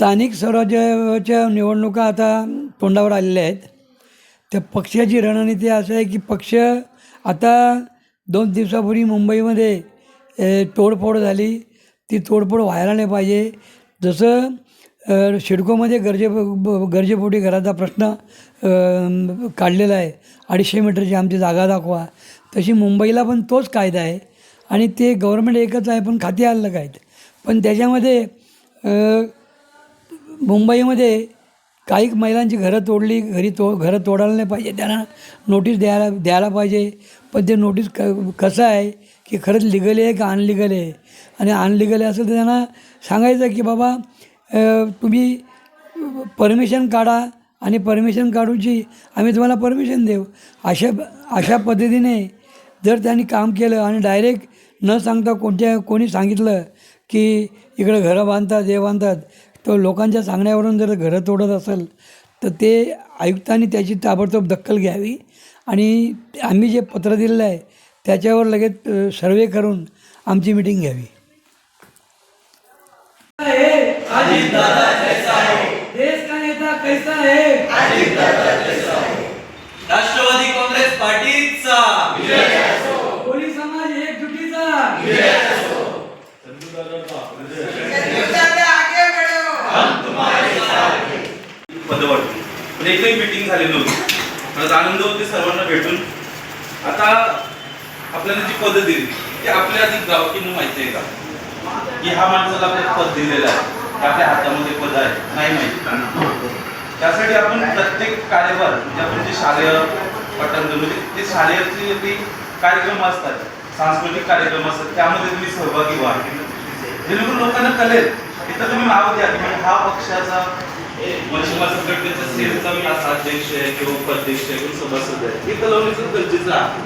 स्थानिक स्वराज्याच्या निवडणुका आता तोंडावर आलेल्या आहेत. त्या पक्षाची रणनीती असं आहे की पक्ष आता दोन दिवसापूर्वी मुंबईमध्ये तोडफोड झाली. ती तोडफोड व्हायला नाही पाहिजे. जसं शिडकोमध्ये सिडकोमध्ये गरजे गरजेपोटी घराचा प्रश्न काढलेला आहे. अडीचशे मीटरची आमची जागा दाखवा. तशी मुंबईला पण तोच कायदा आहे. आणि ते गव्हर्मेंट एकच आहे पण खाती अलग आहेत पण त्याच्यामध्ये मुंबईमध्ये काही महिलांची घरं तोडली घरी तो घरं तोडायला नाही पाहिजे. त्यांना नोटीस द्यायला द्यायला पाहिजे. पण ते नोटीस क कसं आहे की खरंच लिगल आहे का अनलिगल आहे? आणि अनलिगल असेल तर त्यांना सांगायचं की बाबा तुम्ही परमिशन काढा आणि परमिशन काढूची आम्ही तुम्हाला परमिशन देऊ. अशा अशा पद्धतीने जर त्यांनी काम केलं आणि डायरेक्ट न सांगता कोणत्या कोणी सांगितलं की इकडं घरं बांधतात हे बांधतात तर लोकांच्या सांगण्यावरून जर घरं तोडत असेल तर ते आयुक्तांनी त्याची ताबडतोब दखल घ्यावी. आणि आम्ही जे पत्र दिलेलं आहे त्याच्यावर लगेच सर्वे करून आमची मिटिंग घ्यावी. देश का नेता कैसा राष्ट्रवादी काँग्रेस पार्टीचा समाज एकजुटीचा पद वाटली पण एकही मीटिंग झाली आनंद होते सर्वांना भेटून. आता आपल्याला जी पद दिली ती आपल्या आधी गावकीनं माहिती आहे का? की हा माणसाला आपल्याला पद दिलेलं आहे. आपल्या हातामध्ये पद आहे नाही माहिती. त्यासाठी आपण प्रत्येक कार्यभार म्हणजे आपण जे शालेय पटांतर म्हणजे ते शालेयचे ते कार्यक्रम असतात सांस्कृतिक कार्यक्रम असतात त्यामध्ये तुम्ही सहभागी व्हा. जेणेकरून लोकांना कळेल इथं तुम्ही नाव द्या की म्हणजे हा पक्षाचा मच्छीमार संघटनेचा सेलचा मी असा अध्यक्ष आहे किंवा उपाध्यक्ष आहे किंवा सभासद आहे. हे कळवण्याचं गरजेचं आहे.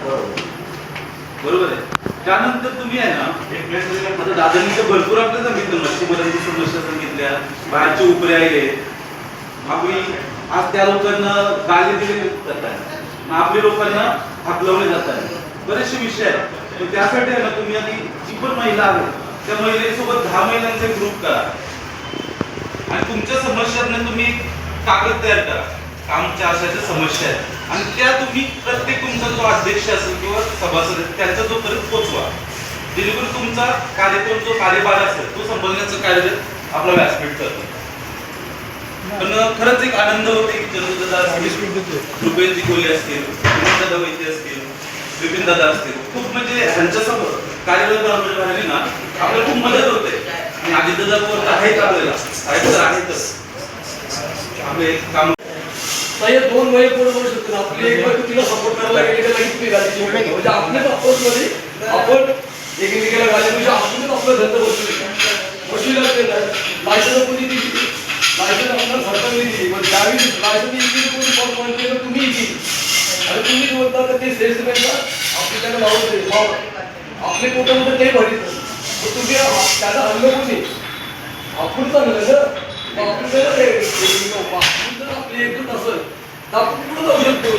बरोबर आहे? त्यानंतर तुम्ही आहे ना आता दादांनी तर भरपूर आपलं सांगितलं मच्छीमारांची समस्या सांगितल्या बाहेरचे उपरे आले. आपली आज त्या लोकांना गाली दिले जातात मग आपल्या लोकांना हाकलवले जातात बरेचसे विषय आहेत. तर त्यासाठी आहे ना तुम्ही आधी जी पण महिला आहे त्या महिलेसोबत दहा महिलांचा ग्रुप करा. आणि तुमच्या समस्यांना तुम्ही एक कागद तयार करा. कामच्या अशाच्या समस्या आहेत. आणि त्या तुम्ही प्रत्येक तुमचा जो अध्यक्ष असेल किंवा सभासद त्यांचा जो पर्यंत पोचवा. जेणेकरून तुमचा कार्यक्रम जो कार्यभार असेल तो संबंधण्याचं कार्य आपला व्यासपीठ करतो. पण खरंच एक आनंद होते की चंद्रदादा असतील रुपेशजी असतील दादा वैद्य असतील विपिन दादा असतील. खूप म्हणजे ह्यांच्यासमोर कार्यरत राहिली ना आपल्याला खूप मदत होते. आणि आदित्यदा आहे आपल्याला आहेत तर आहेतच आपले एक काम ताई, दोन वय पूर्ण करू शकतो आपली एक वय तिला सपोर्ट करायला गेली तर लगेच ती म्हणजे आपल्याच अप्रोच मध्ये आपण एकमेकाला गाली म्हणजे आपण आपलं धंदा बसू बसू लागते लायसन कोणी दिली? लायसन आपल्याला सरकारने दिली. म्हणजे पण त्यावेळी लायसन इकडे कोणी फॉर्म पॉईंट केलं तुम्ही दिली. आणि तुम्ही बोलता तर ते सेल्समॅनला आपल्याला लावून दे आपले पोटामध्ये ते भरीत तर त्याला हल्लं कोणी आपण तर नसं आपण जर आपण जर आपली एकजूट असेल तर आपण पुढे जाऊ शकतो?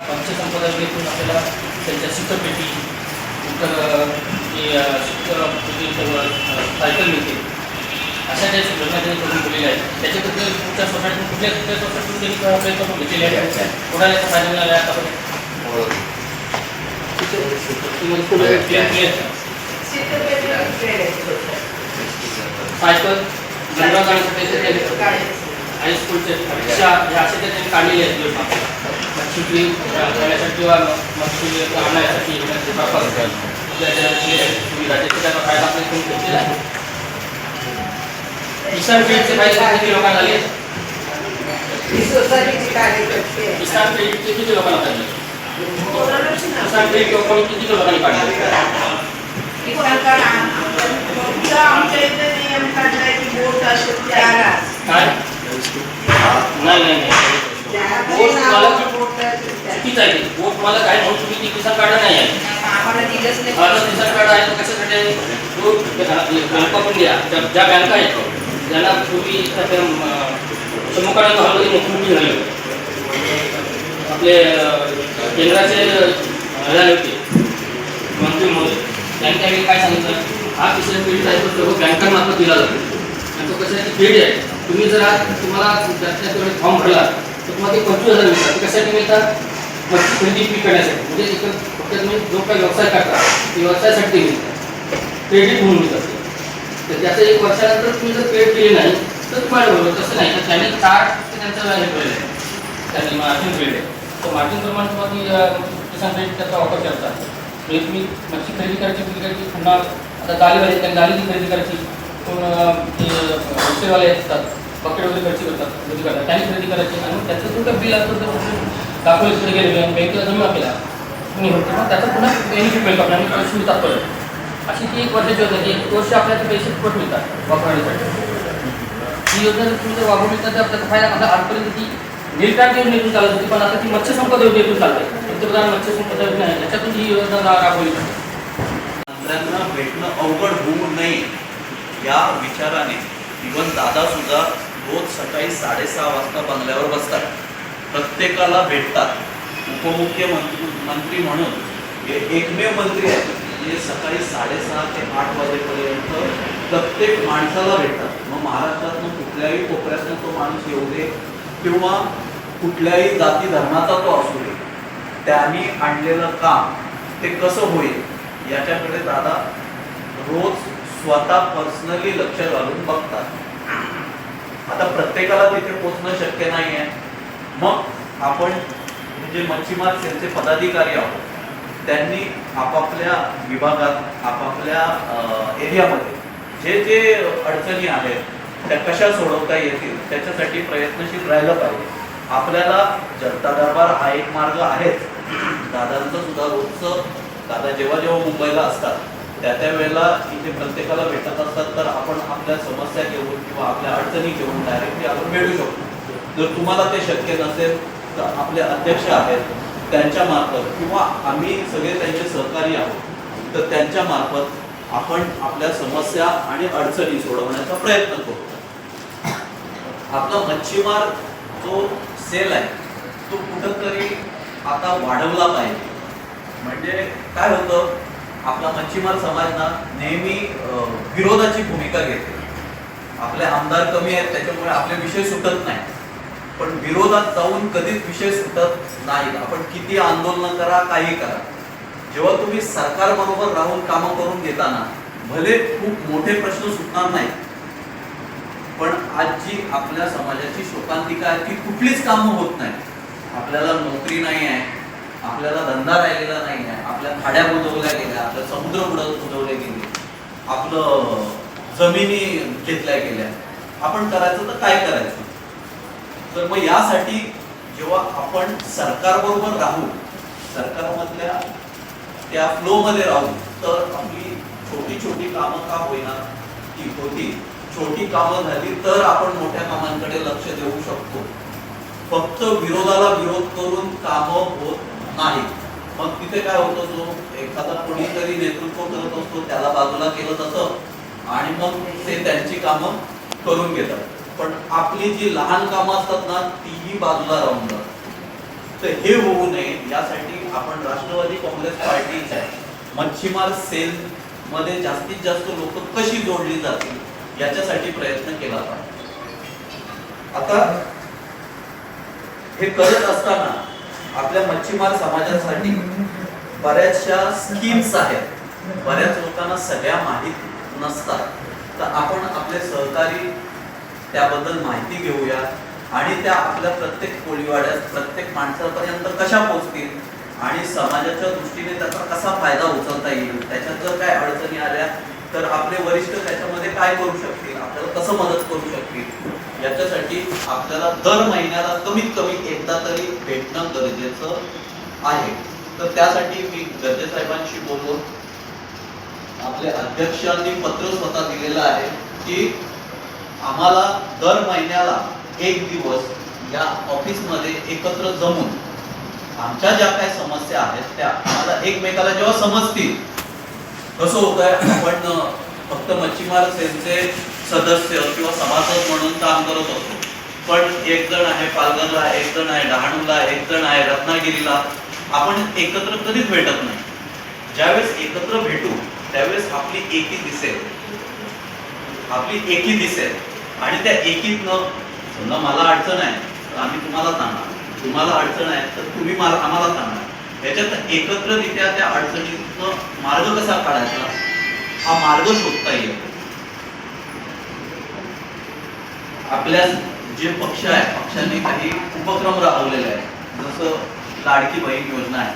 पंचसंपदाकडून आपल्याला त्यांच्या जे सायकल मिळते. अशा ज्या योजना त्यांनी करून दिलेल्या आहेत त्याच्याबद्दल तुमच्या सोसायटीतून कुठल्या कुठल्या सोसायटीतून त्यांनी प्रयत्न करून घेतलेले आहेत? कोणाला याचा फायदा मिळाला clear. सायकल जनरल गाडीसाठी हायस्कूलचे परीक्षा ह्या अशा त्या त्यांनी काढलेल्या आहेत योजना मच्छी करण्यासाठी किंवा मच्छी आणण्यासाठी वापर आपल्या ज्या सुविधा त्याचा त्याचा फायदा आपल्या इथून घेतलेला आहे किसान क्रेडिटचे फायदे किती लोकांना झाले किसान क्रेडिटचे किती लोकांना झाले किसान क्रेडिट लोकांनी किती लोकांनी काढले काय नाही नाही नाही चुकीचं आहे ते. वोट मला काय म्हणून तुम्ही ती किसान कार्ड नाही आहे मला किसान कार्ड आहे तर कशासाठी आहे? तो बँका पण द्या ज्या ज्या बँका आहेत ज्यांना पूर्वी समुखाने भागामध्ये मुख्यमंत्री झाले होते. आपले अं, केंद्राचे अं, झाले होते मंत्री महोदय त्यावेळी काय सांगितलं? हा किसान क्रेडिट आहे तो सर्व बँकांमार्फत दिला जातो. आणि तो कशाची क्रेडिट आहे? तुम्ही जर तुम्हाला त्याच्याकडे फॉर्म भरला तर तुम्हाला ते पंचवीस हजार मिळतात. कशासाठी मिळतात? पंचवीस खरेदी विक्री करण्यासाठी. म्हणजे इकडे फक्त तुम्ही जो काही व्यवसाय करता ते व्यवसायासाठी ते मिळतात. क्रेडिट म्हणून मिळतात तर त्याचं एक वर्षानंतर तुम्ही जर क्रेडिट केले नाही तर तुम्हाला बरोबर तसं नाही. तर त्याने चार्ट त्यांचं हे केलेलं आहे. त्यांनी मार्जिन क्रेडिट तर मार्जिन प्रमाणे तुम्हाला किसान क्रेडिट त्याचा वापर करतात म्हणजे तुम्ही मच्छी खरेदी करायची विक्री करायची पुन्हा आता जाळीवाले त्यांनी जालीची खरेदी करायची कोण ते होलसेलवाले असतात पकड वगैरे खर्ची करतात खरेदी करतात त्यांनी खरेदी करायची आणि त्याचं तुमचं बिल असतं तर दाखवलं तिकडे गेले बँकेला जमा केला. तुम्ही होते मग त्याचा पुन्हा बेनिफिट मिळतो आपल्याला पैसे मिळतात परत. अशी ती एक वर्षाची योजना की एक वर्ष आपल्याला पैसे फुकट मिळतात वापरण्यासाठी. ही योजना जर तुम्ही जर वापरून मिळतात तर आपल्याला फायदा आता आजपर्यंत ती नीलकांत योजनेतून चालत होती पण आता ती मत्स्य संपदा योजनेतून चालते. पंतप्रधान मत्स्य संपदा योजना आहे त्याच्यातून ही योजना राबवली. जाते भेटणं अवघड होऊ नये या विचाराने. इवन दादा सुद्धा रोज सकाळी साडेसहा वाजता बंगल्यावर बसतात. प्रत्येकाला भेटतात. उपमुख्यमंत्री मंत्री म्हणून हे एकमेव मंत्री आहेत. जे सकाळी साडेसहा ते आठ वाजेपर्यंत प्रत्येक माणसाला भेटतात. मग महाराष्ट्रातनं कुठल्याही कोपऱ्यातनं तो माणूस येऊ दे किंवा कुठल्याही जाती धर्माचा तो असू दे त्यांनी आणलेलं काम ते कसं होईल याच्याकडे दादा रोज स्वतः पर्सनली लक्ष घालून बघतात. आता प्रत्येकाला तिथे पोचणं शक्य नाही आहे मग आपण म्हणजे मच्छीमार सेलचे पदाधिकारी आहोत. त्यांनी आपापल्या विभागात आपापल्या एरियामध्ये जे जे अडचणी आहेत त्या कशा सोडवता येतील त्याच्यासाठी प्रयत्नशील राहिलं पाहिजे. आपल्याला जनता दरबार हा एक मार्ग आहेच. दादांचं सुद्धा रोजचं दादा जेव्हा जेव्हा मुंबईला असतात त्या त्या वेळेला इथे प्रत्येकाला भेटत असतात तर आपण आपल्या समस्या घेऊन किंवा आपल्या अडचणी घेऊन डायरेक्टली आपण भेटू शकतो. जर तुम्हाला ते शक्य नसेल तर आपले अध्यक्ष आहेत त्यांच्या मार्फत किंवा आम्ही सगळे त्यांचे सहकारी आहोत तर त्यांच्या मार्फत आपण आपल्या समस्या आणि अडचणी सोडवण्याचा प्रयत्न करू. आपला मच्छीमार जो सेल आहे तो कुठंतरी आता वाढवला पाहिजे. म्हणजे काय होतं आपला मच्छीमार समाज ना नेहमी विरोधाची भूमिका घेते. आपले आमदार कमी आहेत त्याच्यामुळे आपले विषय सुटत नाही. पण विरोधात जाऊन कधीच विषय सुटत नाही आपण किती आंदोलन करा काही करा. जेव्हा तुम्ही सरकार बरोबर राहून कामं करून घेताना भले खूप मोठे प्रश्न सुटणार नाहीत पण आज जी आपल्या समाजाची शोकांतिका आहे ती कुठलीच कामं होत नाही. आपल्याला नोकरी नाही आहे आपल्याला धंदा राहिलेला नाही आहे आपल्या खाड्या बुजवल्या गेल्या आपल्या समुद्र बुड बुजवले गेले आपलं जमिनी घेतल्या गेल्या. आपण करायचं तर काय करायचं? तर मग यासाठी जेव्हा आपण सरकारबरोबर राहू सरकारमधल्या त्या फ्लोमध्ये राहू तर आपली छोटी छोटी कामं का होईना ती होती छोटी कामं झाली तर आपण मोठ्या कामांकडे लक्ष देऊ शकतो. फक्त विरोधाला विरोध करून कामं होत नाही मग तिथे काय होतं जो एखादा कोणीतरी नेतृत्व करत असतो त्याला बाजूला केलं जातं आणि मग ते त्यांची कामं करून घेतात. पण आपली जी लहान कामं असतात ना तीही बाजूला राहून जातात. तर हे होऊ नये यासाठी आपण राष्ट्रवादी काँग्रेस पार्टीच्या मच्छीमार सेल मध्ये जास्तीत जास्त लोक कशी जोडली जातील याच्यासाठी प्रयत्न केला पाहिजे आता हे करत असताना आपल्या मच्छीमार समाजासाठी बऱ्याचशा स्कीम्स आहेत. बऱ्याच लोकांना सगळ्या माहीत नसतात. तर आपण आपले सहकारी त्याबद्दल माहिती घेऊया आणि त्या आपल्या प्रत्येक कोळीवाड्यात प्रत्येक माणसापर्यंत कशा पोहोचतील आणि समाजाच्या दृष्टीने त्याचा कसा फायदा उचलता येईल त्याच्यात जर काय अडचणी आल्या तर आपले वरिष्ठ त्याच्यामध्ये काय करू शकतील? आपल्याला कसं मदत करू शकतील? याच्यासाठी आपल्याला दर महिन्याला कमीत कमी एकदा तरी भेटणं गरजेचं आहे. तर त्यासाठी मी गरजे साहेबांशी बोलून आपल्या अध्यक्षांनी पत्र स्वतः दिलेलं आहे की आम्हाला दर महिन्याला एक दिवस या ऑफिसमध्ये एकत्र जमून आमच्या ज्या काही समस्या आहेत त्या आम्हाला एकमेकाला जेव्हा समजतील कसं होत आहे आपण फक्त मच्छीमार सेलचे सदस्य किंवा सभासद म्हणून काम करत असतो पण एक जण आहे पालघरला एक जण आहे डहाणूला एक जण आहे रत्नागिरीला. आपण एकत्र कधीच भेटत नाही. ज्यावेळेस एकत्र भेटू त्यावेळेस आपली एकी दिसेल. आपली एकी दिसेल. आणि त्या एकीतनं समजा मला अडचण आहे तर आम्ही तुम्हाला सांगणार. तुम्हाला अडचण आहे तर तुम्ही मला आम्हाला सांगणार. याच्यात एकत्ररित्या त्या अडचणीचा मार्ग कसा काढायचा? हा मार्ग शोधता येईल. आपल्या जे पक्ष आहे पक्षांनी काही उपक्रम राबवलेले आहेत. जसं लाडकी बहीण योजना आहे.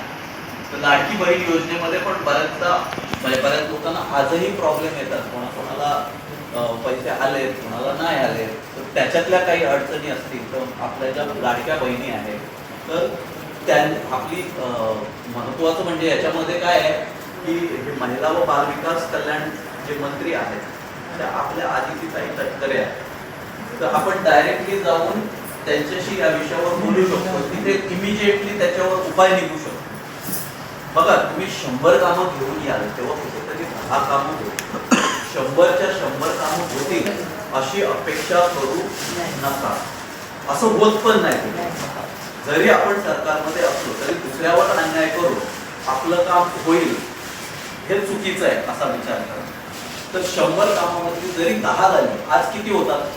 तर लाडकी बहीण योजनेमध्ये पण बऱ्याचदा म्हणजे बऱ्याच लोकांना आजही प्रॉब्लेम येतात. कोणा कोणाला पैसे आलेत कोणाला नाही आले तर त्याच्यातल्या काही अडचणी असतील तर आपल्या ज्या लाडक्या बहिणी आहेत तर त्या आपली महत्वाचं म्हणजे याच्यामध्ये काय आहे की हे महिला व बाल विकास कल्याण जे मंत्री आहेत त्या आपल्या आदिती ताई तटकरे आहेत. तर आपण डायरेक्टली जाऊन त्यांच्याशी या विषयावर बोलू शकतो. तिथे इमिजिएटली त्याच्यावर उपाय निघू शकतो. बघा तुम्ही शंभर कामं घेऊन याल तेव्हा कुठेतरी दहा कामं घेऊ शंभरच्या शंभर कामं होतील अशी अपेक्षा करू नका. असं होत पण नाही. तुम्ही. जरी आपण सरकारमध्ये असलो तरी दुसऱ्यावर अन्याय करू आपलं काम होईल हे चुकीचं आहे असा विचार करा. तर शंभर कामामध्ये जरी दहा झाली आज किती होतात?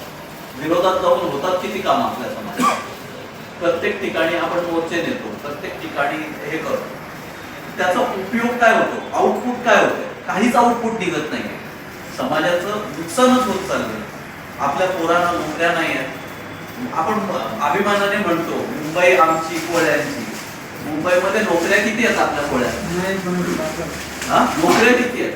विरोधात जाऊन होतात किती कामं आपल्या समाजात? प्रत्येक ठिकाणी आपण मोर्चे नेतो प्रत्येक ठिकाणी हे करतो. त्याचा उपयोग काय होतो? आउटपुट काय होतं? काहीच आउटपुट निघत नाही समाजाचं नुकसानच होत चाललंय. आपल्या पोरांना नोकऱ्या नाही आहेत आपण अभिमानाने म्हणतो मुंबई आमची कोळ्यांची. मुंबईमध्ये नोकऱ्या किती आहेत आपल्या कोळ्यांच्या हा? नोकऱ्या किती आहेत?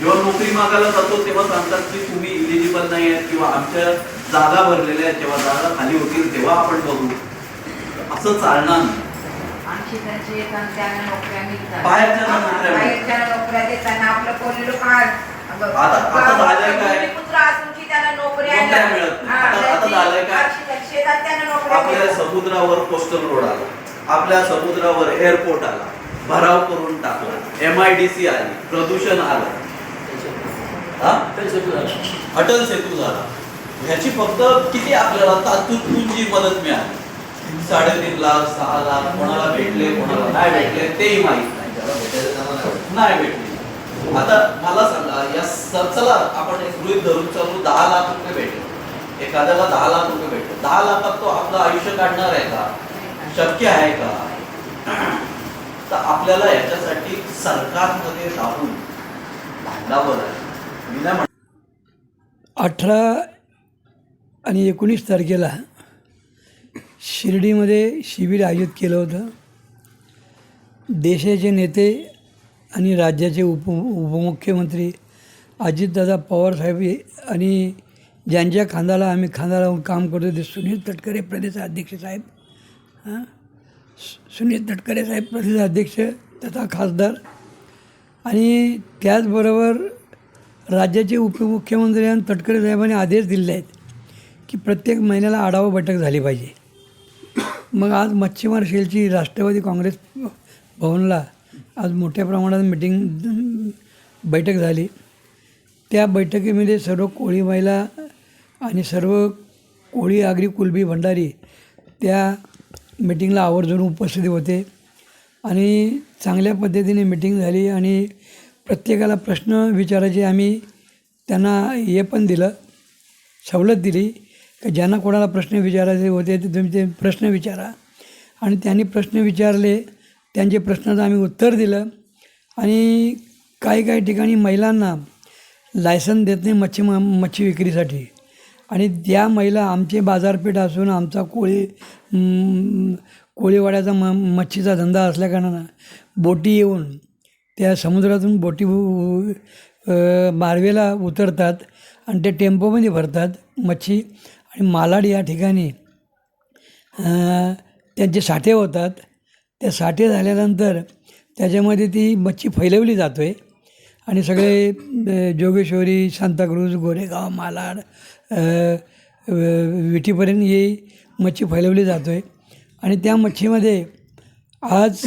जेव्हा नोकरी मागायला जातो तेव्हा सांगतात की तुम्ही इलिजिबल नाही आहेत किंवा आमच्या जागा भरलेल्या आहेत. जेव्हा जागा खाली होतील तेव्हा आपण बघू. असं चालणार नाही. त्यांना नोकऱ्या मिळतात आता- आता झालंय काय? त्यांना नोकऱ्या नोकऱ्या मिळत नाही. आता- आता त्यांची झालंय काय? शेतात- शेतात त्यांना नोकऱ्या आपल्या मिळतात. समुद्रावर कोस्टल रोड आला. आपल्या समुद्रावर एअरपोर्ट आला. भराव करून टाकला. एम आय डी सी आली. प्रदूषण आलं. हा? अटल सेतू झाला. ह्याची फक्त किती आपल्याला तात्पुरती जी मदत मिळाली? साडेतीन लाख सहा लाख कोणाला भेटले कोणाला नाही भेटले तेही माहीत नाही. नाही भेटले. आता मला सांगा या सर्चला चला आपण एक गृहित धरून चालू दहा लाख रुपये भेटले. एखाद्याला दहा लाख रुपये भेटले. दहा लाखात तो आपलं आयुष्य काढणार आहे का? शक्य आहे का? तर आपल्याला याच्यासाठी सरकारमध्ये राहून भांडावं लागेल. मी नाही अठरा आणि एकोणीस तारखेला शिर्डीमध्ये शिबिर आयोजित केलं होतं. देशाचे नेते आणि राज्याचे उप उपमुख्यमंत्री अजितदादा पवारसाहेब आणि ज्यांच्या खांदाला आम्ही खांदा लावून काम करतो ते सुनील तटकरे प्रदेशाध्यक्ष साहेब. हां? सुनील तटकरे साहेब प्रदेशाध्यक्ष तथा खासदार. आणि त्याचबरोबर राज्याचे उपमुख्यमंत्री आणि तटकरे साहेबांनी आदेश दिले आहेत की प्रत्येक महिन्याला आढावा बैठक झाली पाहिजे. मग आज मच्छीमार सेलची राष्ट्रवादी काँग्रेस भवनला आज मोठ्या प्रमाणात मिटिंग बैठक झाली. त्या बैठकीमध्ये सर्व कोळी महिला आणि सर्व कोळी आगरी कुलबी भंडारी त्या मिटिंगला आवर्जून उपस्थित होते आणि चांगल्या पद्धतीने मिटिंग झाली आणि प्रत्येकाला प्रश्न विचारायचे आम्ही त्यांना हे पण दिलं सवलत दिली की ज्यांना कोणाला प्रश्न विचारायचे होते ते तुम्ही ते प्रश्न विचारा. आणि त्यांनी प्रश्न विचारले त्यांचे प्रश्नाचं आम्ही उत्तर दिलं. आणि काही काही ठिकाणी महिलांना लायसन देत नाही मच्छी मच्छी विक्रीसाठी. आणि त्या महिला आमचे बाजारपेठ असून आमचा कोळी कोळीवाड्याचा म मच्छीचा धंदा असल्याकारणानं बोटी येऊन त्या समुद्रातून बोटी बारवेला उतरतात आणि ते टेम्पोमध्ये भरतात मच्छी. आणि मालाड या ठिकाणी त्यांचे साठे होतात. त्या साठे झाल्यानंतर त्याच्यामध्ये ती मच्छी फैलवली जातो आहे आणि सगळे जोगेश्वरी सांताक्रूज गोरेगाव मालाड विटीपर्यंत ही मच्छी फैलवली जातो आहे आणि त्या मच्छीमध्ये आज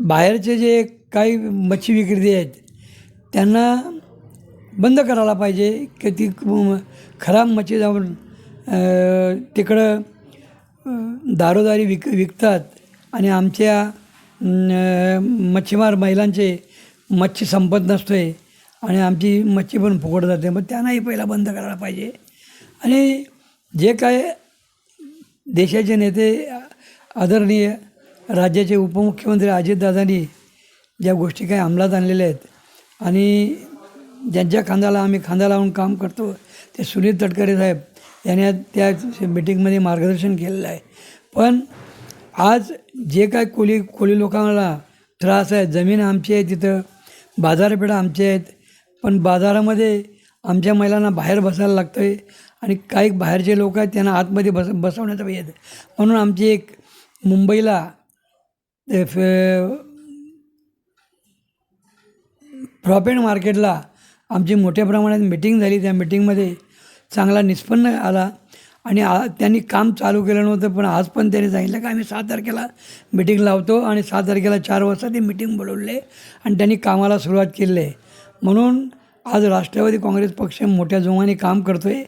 बाहेरचे जे काही मच्छी विक्रेते आहेत त्यांना बंद करायला पाहिजे की ती खराब मच्छी जाऊन तिकडं दारोदारी विक विकतात. आणि आमच्या मच्छीमार महिलांचे मच्छी संपत नसतो आहे आणि आमची मच्छी पण फुकट जाते. मग त्यांनाही पहिला बंद करायला पाहिजे. आणि जे काय देशाचे नेते आदरणीय राज्याचे उपमुख्यमंत्री अजितदादांनी ज्या गोष्टी काही अंमलात आणलेल्या आहेत आणि ज्यांच्या खांद्याला आम्ही खांदा लावून काम करतो ते सुनील तटकरे साहेब यांनी त्या मिटिंगमध्ये मार्गदर्शन केलेलं आहे. पण आज जे काय कोली कोळी लोकांना त्रास आहे जमीन आमची आहे तिथं बाजारपेठा आमची आहेत पण बाजारामध्ये आमच्या महिलांना बाहेर बसायला लागतं आहे आणि काही बाहेरचे लोक आहेत त्यांना आतमध्ये बस बसवण्याचा येत म्हणून आमची एक मुंबईला ते प्रॉफिट मार्केटला आमची मोठ्या प्रमाणात मिटिंग झाली. त्या मिटिंगमध्ये चांगला निष्पन्न आला. आणि आ त्यांनी काम चालू केलं नव्हतं पण आज पण त्यांनी सांगितलं की आम्ही सात तारखेला मिटिंग लावतो आणि सात तारखेला चार वाजता ते मिटिंग बोलवले आणि त्यांनी कामाला सुरुवात केली आहे. म्हणून आज राष्ट्रवादी काँग्रेस पक्ष मोठ्या जोमाने काम करतो आहे